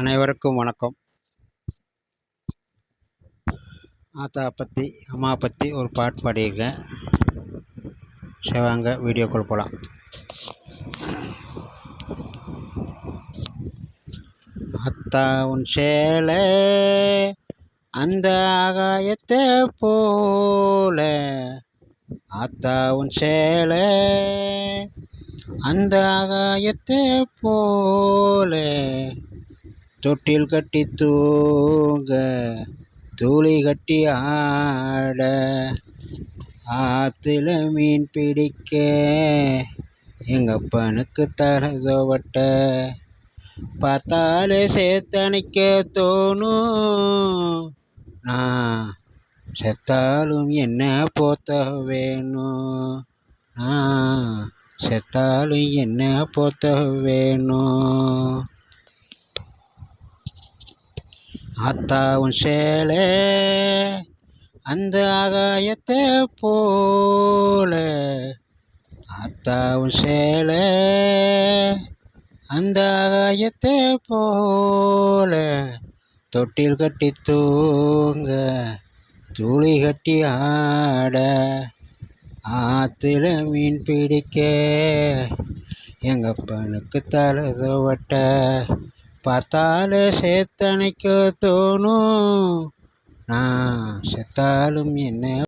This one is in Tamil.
அனைவருக்கும் வணக்கம். ஆத்தா பற்றி அம்மா பற்றி ஒரு பாட்டு பாடியிருக்கேன். சரி வாங்க கால் போகலாம் அத்தா உன் சேலை அந்த ஆகாயத்தை போல. ஆத்தா உன் சேலை அந்த ஆகாயத்தை போல. தொட்டில் கட்டி தூங்க தூளி கட்டி ஆட ஆற்றுல மீன் பிடிக்க எங்கப்பனுக்கு தலகவட்ட பார்த்தாலே சேத்தனைக்க தோணும் நான் செத்தாலும் என்ன போத்த வேணும்? நான் செத்தாலும் என்ன போத்த வேணும்? ஆத்தாவும் சேலே அந்த ஆகாயத்தை போல. ஆத்தாவும் சேலே அந்த ஆகாயத்தை போல. தொட்டில் கட்டி தூங்க தூளி கட்டி ஆட ஆற்றுல மீன் பிடிக்க எங்கப்பனுக்கு தலகவட்ட பார்த்தாலே சேத்தனைக்கு தோணும். நான் செத்தாலும் என்ன